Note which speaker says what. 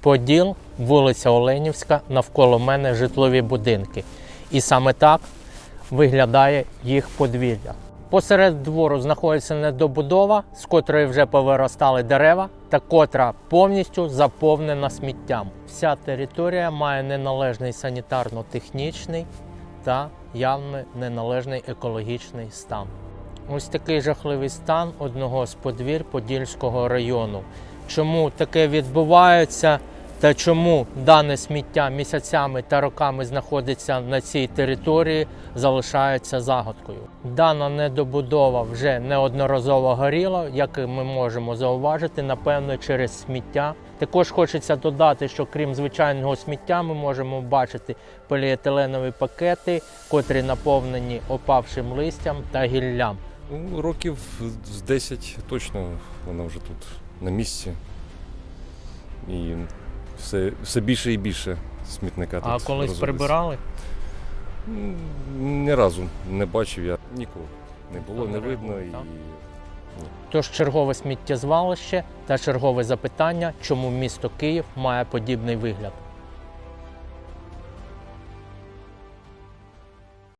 Speaker 1: Поділ, вулиця Оленівська, навколо мене житлові будинки. І саме так виглядає їх подвір'я. Посеред двору знаходиться недобудова, з котрої вже повиростали дерева, та котра повністю заповнена сміттям. Вся територія має неналежний санітарно-технічний та явно неналежний екологічний стан. Ось такий жахливий стан одного з подвір Подільського району. Чому таке відбувається та чому дане сміття місяцями та роками знаходиться на цій території, залишається загадкою. Дана недобудова вже неодноразово горіла, як ми можемо зауважити, напевно, через сміття. Також хочеться додати, що крім звичайного сміття, ми можемо бачити поліетиленові пакети, котрі наповнені опавшим листям та гіллям.
Speaker 2: Ну, років з 10 точно вона вже тут на місці. І все, все більше і більше смітника тут.
Speaker 1: А колись
Speaker 2: розводиться.
Speaker 1: прибирали?
Speaker 2: Ні разу не бачив я нікого. Не було, не
Speaker 1: Не
Speaker 2: видно. І...
Speaker 1: так? Тож чергове сміттєзвалище та чергове запитання, чому місто Київ має подібний вигляд.